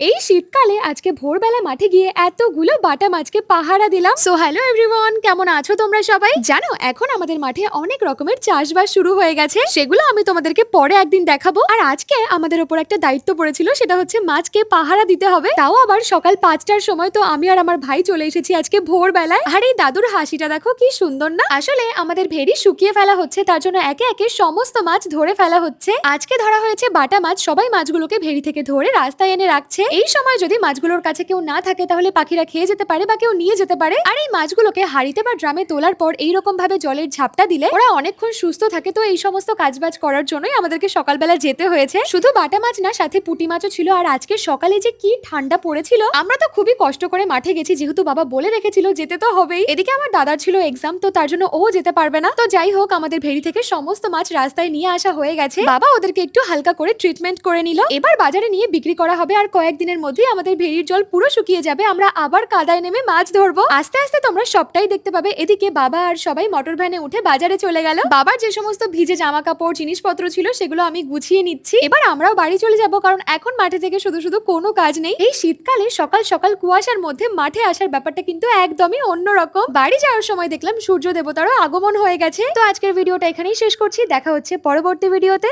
এই শীতকালে আজকে ভোরবেলা মাঠে গিয়ে এতগুলো বাটা মাছকে পাহারা দিলাম। সো হ্যালো এভরিওয়ান কেমন আছো তোমরা সবাই? জানো এখন আমাদের মাঠে অনেক রকমের চাষবাস শুরু হয়ে গেছে। সেগুলো আমি তোমাদেরকে পরে একদিন দেখাবো। আর আজকে আমাদের ওপর একটা দায়িত্ব পড়েছিল সেটা হচ্ছে মাছকে পাহারা দিতে হবে। তাও আবার সকাল পাঁচটার সময় তো আমি আর আমার ভাই চলে এসেছি আজকে ভোরবেলায়। আর এই দাদুর হাসিটা দেখো কি সুন্দর না? আসলে আমাদের ভেরি শুকিয়ে ফেলা হচ্ছে তার জন্য একে একে সমস্ত মাছ ধরে ফেলা হচ্ছে। আজকে ধরা হয়েছে বাটা মাছ সবাই মাছগুলোকে ভেরি থেকে ধরে রাস্তায় এনে রাখছে। এই সময় যদি মাছগুলোর কাছে কেউ না থাকে, তাহলে পাখিরা খেয়ে যেতে পারে বা কেউ নিয়ে যেতে পারে। আর এই মাছগুলোকে হাড়িতে বা ড্রামে তোলার পর এইরকম ভাবে জলের ঝাপটা দিলে ওরা অনেকক্ষণ সুস্থ থাকে। তো এই সমস্ত কাজবাজ করার জন্যই আমাদেরকে সকালবেলা যেতে হয়েছে। শুধু বাটা মাছ না, সাথে পুঁটি মাছও ছিল। আর আজকে সকালে যে কি ঠান্ডা পড়েছিল, আমরা তো খুবই কষ্ট করে মাঠে গেছি। যেহেতু বাবা বলে রেখেছিল, যেতে তো হবেই। এদিকে আমার দাদার ছিল এক্সাম তো তার জন্য ও যেতে পারবে না। তো যাই হোক, আমাদের ভেড়ি থেকে সমস্ত মাছ রাস্তায় নিয়ে আসা হয়ে গেছে। বাবা ওদেরকে একটু হালকা করে ট্রিটমেন্ট করে নিল। এবার বাজারে নিয়ে বিক্রি করা হবে। আর কয়েকদিনের মধ্যেই আমাদের ভেড়ির জল পুরো শুকিয়ে যাবে। আমরা আবার কাদায় নেমে মাছ ধরবো। আস্তে আস্তে তোমরা সবটাই দেখতে পাবে। এদিকে বাবা আর সবাই মোটর ভ্যানে উঠে বাজারে চলে গেল। বাবার যে সমস্ত ভিজে জামা কাপড় জিনিসপত্র ছিল সেগুলো আমি গুছিয়ে নিচ্ছি। এবার আমরাও বাড়ি চলে যাব, কারণ এখন মাঠে থেকে শুধু শুধু কোনো কাজ নেই। এই শীতকালে সকাল সকাল কুয়াশার মধ্যে মাঠে আসার ব্যাপারটা কিন্তু একদমই অন্যরকম। বাড়ি যাওয়ার সময় দেখলাম সূর্য দেবতারও আগমন হয়ে গেছে। তো আজকের ভিডিওটা এখানেই শেষ করছি। দেখা হচ্ছে পরবর্তী ভিডিওতে।